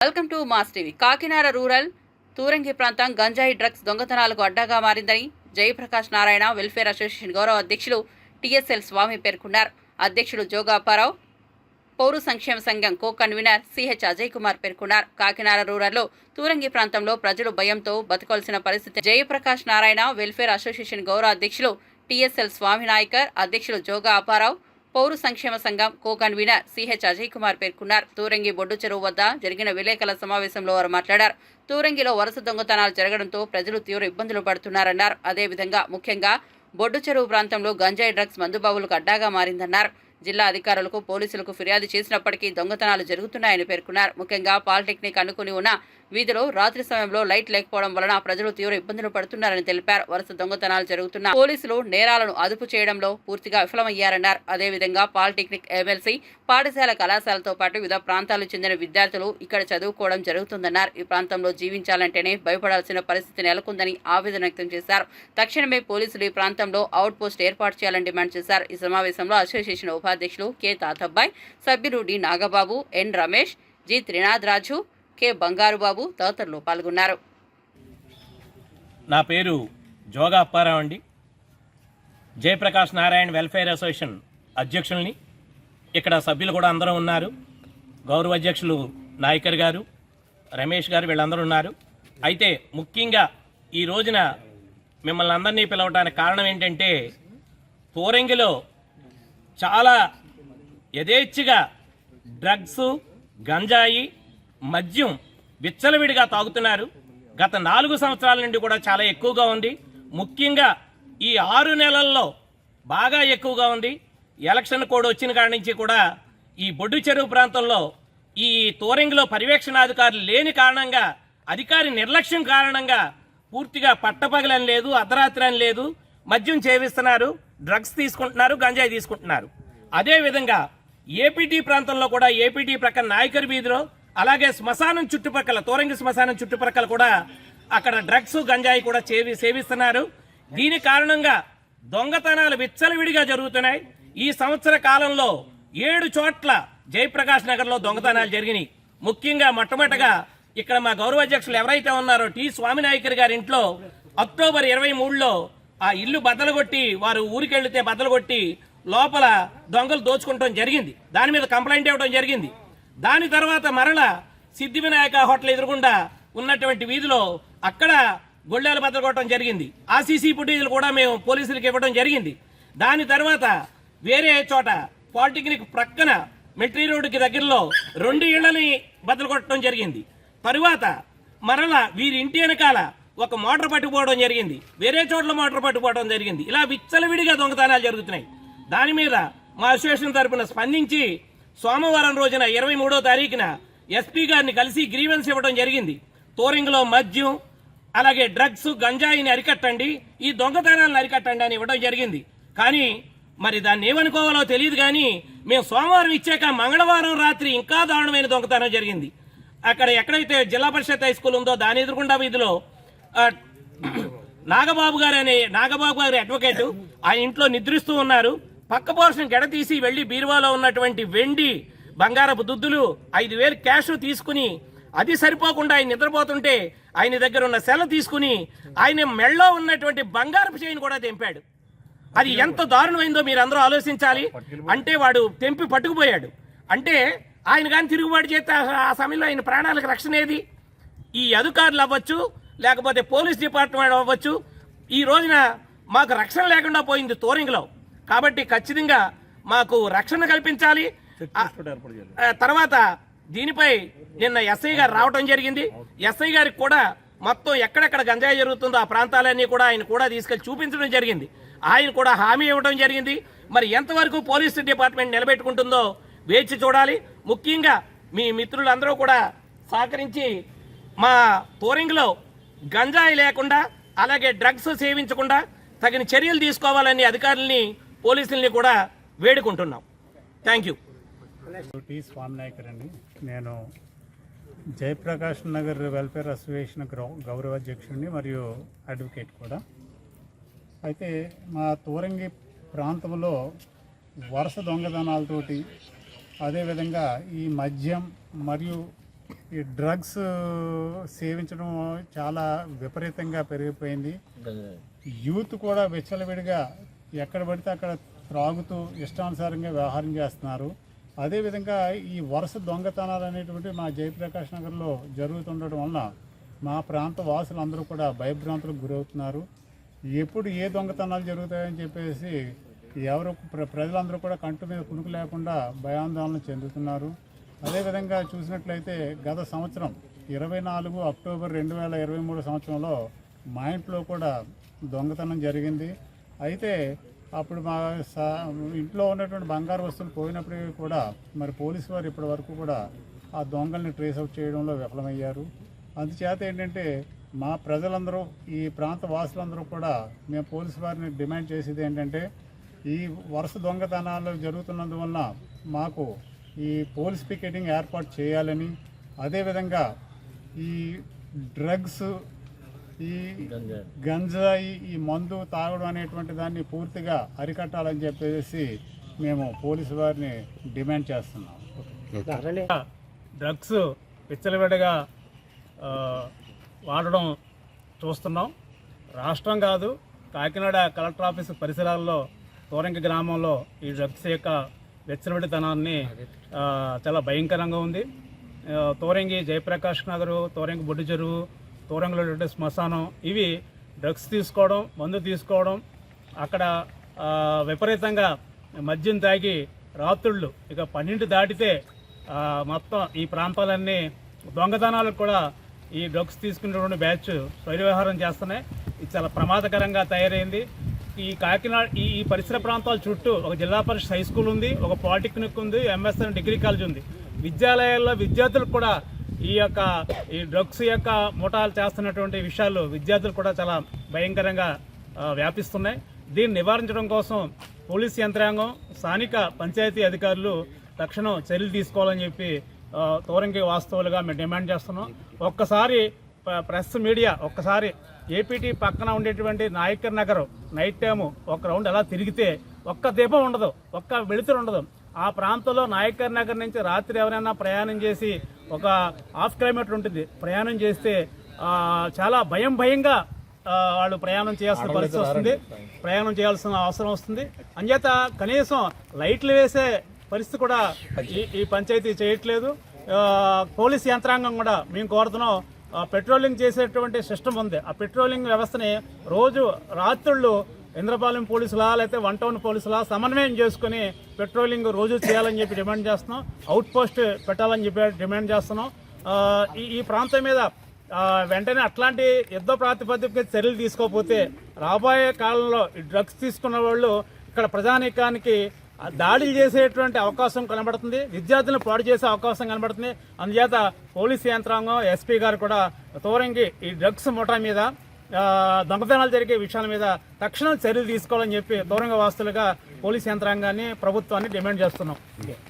Welcome to Mass TV. Kakinada rural Turangi ప్రాంతం గంజాయి drugs దొంగతనాలకు అడ్డాగా మారిందని జయప్రకాష్ నారాయణ వెల్ఫేర్ అసోసియేషన్ గౌరవ అధ్యక్షులు టిఎస్ఎల్ స్వామి పేర్కొన్నారు. అధ్యక్షుడు జోగాపారావు అప్పారావు పౌర సంక్షేమ సంఘం co convener CH Ajay Kumar పేర్కొన్నారు. కాకినాడ రూరల్లో తూరంగి ప్రాంతంలో ప్రజలు భయంతో బతకాల్సిన పరిస్థితి. జయప్రకాష్ నారాయణ వెల్ఫేర్ అసోసియేషన్ గౌరవ అధ్యక్షులు టిఎస్ఎల్ స్వామి నాయకర్ అధ్యక్షులు జోగా అపారావు పౌర సంక్షేమ సంఘం co convener CH Ajay Kumar పేర్కొన్నారు. తూరంగి బొడ్డు చెరువు వద్ద జరిగిన విలేకరుల సమావేశంలో వారు మాట్లాడారు. తూరంగిలో వరుస దొంగతనాలు జరగడంతో ప్రజలు తీవ్ర ఇబ్బందులు పడుతున్నారన్నారు. అదేవిధంగా ముఖ్యంగా బొడ్డు చెరువు ప్రాంతంలో గంజాయి డ్రగ్స్ మందుబాబులకు అడ్డాగా మారిందన్నారు. జిల్లా అధికారులకు పోలీసులకు ఫిర్యాదు చేసినప్పటికీ దొంగతనాలు జరుగుతున్నాయని పేర్కొన్నారు. ముఖ్యంగా పాలిటెక్నిక్ అనుకుని ఉన్న వీధిలో రాత్రి సమయంలో లైట్ లేకపోవడం వలన ప్రజలు తీవ్ర ఇబ్బందులు పడుతున్నారని తెలిపారు. వరుస దొంగతనాలు జరుగుతున్న పోలీసులు నేరాలను అదుపు చేయడంలో పూర్తిగా విఫలమయ్యారన్నారు. అదేవిధంగా పాలిటెక్నిక్ ఎమ్మెల్సీ పాఠశాల కళాశాలతో పాటు వివిధ ప్రాంతాలకు చెందిన విద్యార్థులు ఇక్కడ చదువుకోవడం జరుగుతుందన్నారు. ఈ ప్రాంతంలో జీవించాలంటేనే భయపడాల్సిన పరిస్థితి నెలకొందని ఆవేదన వ్యక్తం చేశారు. తక్షణమే పోలీసులు ఈ ప్రాంతంలో అవుట్ పోస్ట్ ఏర్పాటు చేయాలని డిమాండ్ చేశారు. ఈ సమావేశంలో అసోసియేషన్ ఉపాధ్యక్షులు కె తాతబ్బాయ్ సభ్యులు D Nagababu N Ramesh G Trinath Raju K Bangarubabu తదితరులు పాల్గొన్నారు. నా పేరు జోగా అప్పారావు అండి. జయప్రకాష్ నారాయణ వెల్ఫేర్ అసోసియేషన్ అధ్యక్షుల్ని. ఇక్కడ సభ్యులు కూడా అందరూ ఉన్నారు. గౌరవ అధ్యక్షులు నాయకర్ గారు రమేష్ గారు వీళ్ళందరూ ఉన్నారు. అయితే ముఖ్యంగా ఈ రోజున మిమ్మల్ని అందరినీ పిలవడానికి కారణం ఏంటంటే తోరంగిలో చాలా యథేచ్ఛగా డ్రగ్స్ గంజాయి మద్యం విచ్చలవిడిగా తాగుతున్నారు. గత నాలుగు సంవత్సరాల నుండి కూడా చాలా ఎక్కువగా ఉంది. ముఖ్యంగా ఈ ఆరు నెలల్లో బాగా ఎక్కువగా ఉంది. ఎలక్షన్ కోడ్ వచ్చిన కాడి నుంచి కూడా ఈ బొడ్డు చెరువు ప్రాంతంలో ఈ తోరింగ్లో పర్యవేక్షణాధికారులు లేని కారణంగా అధికారి నిర్లక్ష్యం కారణంగా పూర్తిగా పట్టపగలని లేదు అర్ధరాత్రి అని లేదు. మద్యం చేవిస్తున్నారు డ్రగ్స్ తీసుకుంటున్నారు గంజాయి తీసుకుంటున్నారు. అదేవిధంగా ఏపీటీ ప్రాంతంలో కూడా ఏపీటీ ప్రక్కన నాయకర్ వీధిలో అలాగే శ్మశానం చుట్టుపక్కల తోరంగి శ్మశానం చుట్టుపక్కల కూడా అక్కడ డ్రగ్స్ గంజాయి కూడా చేవి సేవిస్తున్నారు. దీని కారణంగా దొంగతనాలు విచ్చలవిడిగా జరుగుతున్నాయి. ఈ సంవత్సర కాలంలో ఏడు చోట్ల జయప్రకాష్ నగర్లో దొంగతనాలు జరిగినాయి. ముఖ్యంగా మొట్టమొదటగా ఇక్కడ మా గౌరవ అధ్యక్షులు ఎవరైతే ఉన్నారో టి స్వామినాయకర్ గారి ఇంట్లో అక్టోబర్ ఇరవై మూడులో ఆ ఇల్లు బద్దలు కొట్టి వారు ఊరికెళ్తే బద్దలు కొట్టి లోపల దొంగలు దోచుకుంటాం జరిగింది. దాని మీద కంప్లైంట్ ఇవ్వడం జరిగింది. దాని తర్వాత మరల సిద్ధి వినాయక హోటల్ ఎదురుగుండా ఉన్నటువంటి వీధిలో అక్కడ గొళ్ళేలు బద్దలు కొట్టడం జరిగింది. ఆ సీసీ ఫుటేజ్లు కూడా మేము పోలీసులకు ఇవ్వడం జరిగింది. దాని తర్వాత వేరే చోట పాలిటెక్నిక్ ప్రక్కన మెట్రీ రోడ్డుకి దగ్గరలో రెండు ఇళ్ళని బద్దలు కొట్టడం జరిగింది. తరువాత మరల వీరి ఇంటి వెనకాల ఒక మోటార్ పట్టుకుపోవడం జరిగింది. వేరే చోట్ల మోటార్ పట్టుకుపోవడం జరిగింది. ఇలా విచ్చలవిడిగా దొంగతనాలు జరుగుతున్నాయి. దాని మీద మా అసోసియేషన్ తరఫున స్పందించి సోమవారం రోజున ఇరవై మూడో తారీఖున ఎస్పీ గారిని కలిసి గ్రీవెన్స్ ఇవ్వడం జరిగింది. తోరింగ్లో మద్యం అలాగే డ్రగ్స్ గంజాయిని అరికట్టండి ఈ దొంగతనాలను అరికట్టండి అని ఇవ్వడం జరిగింది. కానీ మరి దాన్ని ఏమనుకోవాలో తెలియదు కానీ మేము సోమవారం ఇచ్చాక మంగళవారం రాత్రి ఇంకా దారుణమైన దొంగతనం జరిగింది. అక్కడ ఎక్కడైతే జిల్లా పరిషత్ హై స్కూల్ ఉందో దాని ఎదురుకుండా వీధిలో నాగబాబు గారు అనే నాగబాబు గారి అడ్వకేట్ ఆ ఇంట్లో నిద్రిస్తూ ఉన్నారు. పక్క పోర్షన్ గెడతీసి వెళ్ళి వెళ్ళి బీరువాలో ఉన్నటువంటి వెండి బంగారపు దుద్దులు ఐదు వేలు క్యాష్ తీసుకుని అది సరిపోకుండా ఆయన నిద్రపోతుంటే ఆయన దగ్గర ఉన్న సెల తీసుకుని ఆయన మెళ్ళలో ఉన్నటువంటి బంగారపు చేయిని కూడా తెంపాడు. అది ఎంత దారుణమైందో మీరు అందరూ ఆలోచించాలి. అంటే వాడు తెంపి పట్టుకుపోయాడు. అంటే ఆయన కానీ తిరుగుబాటు చేస్తే ఆ- ఆ సమయంలో ఆయన ప్రాణాలకు రక్షణ ఏది? ఈ అధికారులు అవ్వచ్చు లేకపోతే పోలీస్ డిపార్ట్మెంట్ అవ్వచ్చు. ఈ రోజున మాకు రక్షణ లేకుండా పోయింది తోరింగ్లో. కాబట్టి ఖచ్చితంగా మాకు రక్షణ కల్పించాలి. తర్వాత దీనిపై నిన్న ఎస్ఐ గారు రావడం జరిగింది. ఎస్ఐ గారికి కూడా మొత్తం ఎక్కడెక్కడ గంజాయి జరుగుతుందో ఆ ప్రాంతాలన్నీ కూడా ఆయన కూడా తీసుకెళ్ళి చూపించడం జరిగింది. ఆయన కూడా హామీ ఇవ్వడం జరిగింది. మరి ఎంతవరకు పోలీసు డిపార్ట్మెంట్ నిలబెట్టుకుంటుందో వేచి చూడాలి. ముఖ్యంగా మీ మిత్రులందరూ కూడా సహకరించి మా తోరింగ్లో గంజాయి లేకుండా అలాగే డ్రగ్స్ సేవించకుండా తగిన చర్యలు తీసుకోవాలని అధికారుల్ని పోలీసుల్ని కూడా వేడుకుంటున్నాం. థ్యాంక్ యూ టి స్వామినాయకర్ అండి నేను జయప్రకాష్ నగర్ వెల్ఫేర్ అసోసియేషన్ గ్రౌ- గౌరవ అధ్యక్షుడిని మరియు అడ్వకేట్ కూడా. అయితే మా తూరంగి ప్రాంతంలో వరుస దొంగతనాలతోటి అదేవిధంగా ఈ మద్యం మరియు ఈ డ్రగ్స్ సేవించడం చాలా విపరీతంగా పెరిగిపోయింది. యూత్ కూడా విచ్చలవిడిగా ఎక్కడ పడితే అక్కడ త్రాగుతూ ఇష్టానుసారంగా వ్యవహారం చేస్తున్నారు. అదేవిధంగా ఈ వరుస దొంగతనాలు అనేటువంటి మా జయప్రకాష్ నగర్లో జరుగుతుండటం వలన మా ప్రాంత వాసులందరూ కూడా భయభ్రాంతులకు గురవుతున్నారు. ఎప్పుడు ఏ దొంగతనాలు జరుగుతాయని చెప్పేసి ఎవరు ప్ర ప్రజలందరూ కూడా కంటి మీద కునుకు లేకుండా భయాందోళన చెందుతున్నారు. అదేవిధంగా చూసినట్లయితే గత సంవత్సరం ఇరవై నాలుగు అక్టోబర్ రెండు వేల ఇరవై మూడు సంవత్సరంలో మా ఇంట్లో కూడా దొంగతనం జరిగింది. అయితే అప్పుడు మా ఇంట్లో ఉన్నటువంటి బంగారు వస్తువులు పోయినప్పటికీ కూడా మరి పోలీసు వారు ఇప్పటి వరకు కూడా ఆ దొంగల్ని ట్రేస్ అవుట్ చేయడంలో విఫలమయ్యారు. అందుచేత ఏంటంటే మా ప్రజలందరూ ఈ ప్రాంత వాసులందరూ కూడా మేము పోలీసు వారిని డిమాండ్ చేసేది ఏంటంటే ఈ వరుస దొంగతనాలు జరుగుతున్నందువలన మాకు ఈ పోలీస్ పికెటింగ్ ఏర్పాటు చేయాలని అదేవిధంగా ఈ డ్రగ్స్ ఈ గంజాయి ఈ మందు తాగడం అనేటువంటి దాన్ని పూర్తిగా అరికట్టాలని చెప్పేసి మేము పోలీసు వారిని డిమాండ్ చేస్తున్నాం. డ్రగ్స్ విచ్చలవిడిగా ఆ, వాడడం చూస్తున్నాం. రాష్ట్రం కాదు కాకినాడ కలెక్టర్ ఆఫీస్ పరిసరాల్లో తోరంకి గ్రామంలో ఈ డ్రగ్స్ యొక్క విచ్చలవిడితనాన్ని చాలా భయంకరంగా ఉంది. తోరంగి జయప్రకాష్ నగరు తోరంగి బొడ్డు చెరువు దూరంగా ఉన్నటువంటి శ్మశానం. ఇవి డ్రగ్స్ తీసుకోవడం మందు తీసుకోవడం అక్కడ విపరీతంగా మద్యం తాగి రాత్రుళ్ళు ఇక పన్నెండు దాటితే మొత్తం ఈ ప్రాంతాలన్నీ దొంగతనాలకు కూడా ఈ డ్రగ్స్ తీసుకునేటువంటి బ్యాచ్ స్వైర్వ్యవహారం చేస్తున్నాయి. ఇది చాలా ప్రమాదకరంగా తయారైంది. ఈ కాకినాడ ఈ ఈ పరిసర ప్రాంతాల చుట్టూ ఒక జిల్లా పరిషత్ హై స్కూల్ ఉంది ఒక పాలిటెక్నిక్ ఉంది ఎంఎస్ఎన్ డిగ్రీ కాలేజ్ ఉంది. విద్యాలయాల్లో విద్యార్థులకు కూడా ఈ యొక్క ఈ డ్రగ్స్ యొక్క ముఠాలు చేస్తున్నటువంటి విషయాలు విద్యార్థులు కూడా చాలా భయంకరంగా వ్యాపిస్తున్నాయి. దీన్ని నివారించడం కోసం పోలీస్ యంత్రాంగం స్థానిక పంచాయతీ అధికారులు తక్షణం చర్యలు తీసుకోవాలని చెప్పి ఆ, తోరంగి మేము డిమాండ్ చేస్తున్నాం. ఒక్కసారి ప్రెస్ మీడియా ఒక్కసారి ఏపీటీ పక్కన ఉండేటువంటి నాయకర్ నగర్ నైట్ టైము ఒక రౌండ్ ఎలా తిరిగితే ఒక్క దీపం ఉండదు ఒక్క వెలుతురు ఉండదు. ఆ ప్రాంతంలో నాయకర్ నగర్ నుంచి రాత్రి ఎవరైనా ప్రయాణం చేసి ఒక హాఫ్ కిలోమీటర్ ఉంటుంది. ప్రయాణం చేస్తే చాలా భయం భయంగా వాళ్ళు ప్రయాణం చేయాల్సిన పరిస్థితి వస్తుంది. ప్రయాణం చేయాల్సిన అవసరం వస్తుంది. అంచేత కనీసం లైట్లు వేసే పరిస్థితి కూడా ఈ ఈ పంచాయతీ చేయట్లేదు. పోలీస్ యంత్రాంగం కూడా మేము కోరుతున్నాం పెట్రోలింగ్ చేసేటువంటి సిస్టమ్ ఉంది. ఆ పెట్రోలింగ్ వ్యవస్థని రోజు రాత్రుళ్ళు ఇంద్రపాలెం పోలీసులా లేకపోతే వన్ టౌన్ పోలీసులా సమన్వయం చేసుకుని పెట్రోలింగ్ రోజు చేయాలని చెప్పి డిమాండ్ చేస్తున్నాం. అవుట్ పోస్ట్ పెట్టాలని చెప్పి డిమాండ్ చేస్తున్నాం. ఈ ఈ ప్రాంతం మీద వెంటనే అట్లాంటి యుద్ధ ప్రాతిపదిక చర్యలు తీసుకోకపోతే రాబోయే కాలంలో ఈ డ్రగ్స్ తీసుకున్న వాళ్ళు ఇక్కడ ప్రజానీకానికి దాడులు చేసేటువంటి అవకాశం కనబడుతుంది. విద్యార్థులను పాడు చేసే అవకాశం కనబడుతుంది. అందుచేత పోలీస్ యంత్రాంగం ఎస్పీ గారు కూడా తోరంగి ఈ డ్రగ్స్ ముఠా మీద దొంగతనాలు జరిగే విషయాల మీద తక్షణం చర్యలు తీసుకోవాలని చెప్పి దూరంగా వాస్తులుగా పోలీస్ యంత్రాంగాన్ని ప్రభుత్వాన్ని డిమాండ్ చేస్తున్నాం.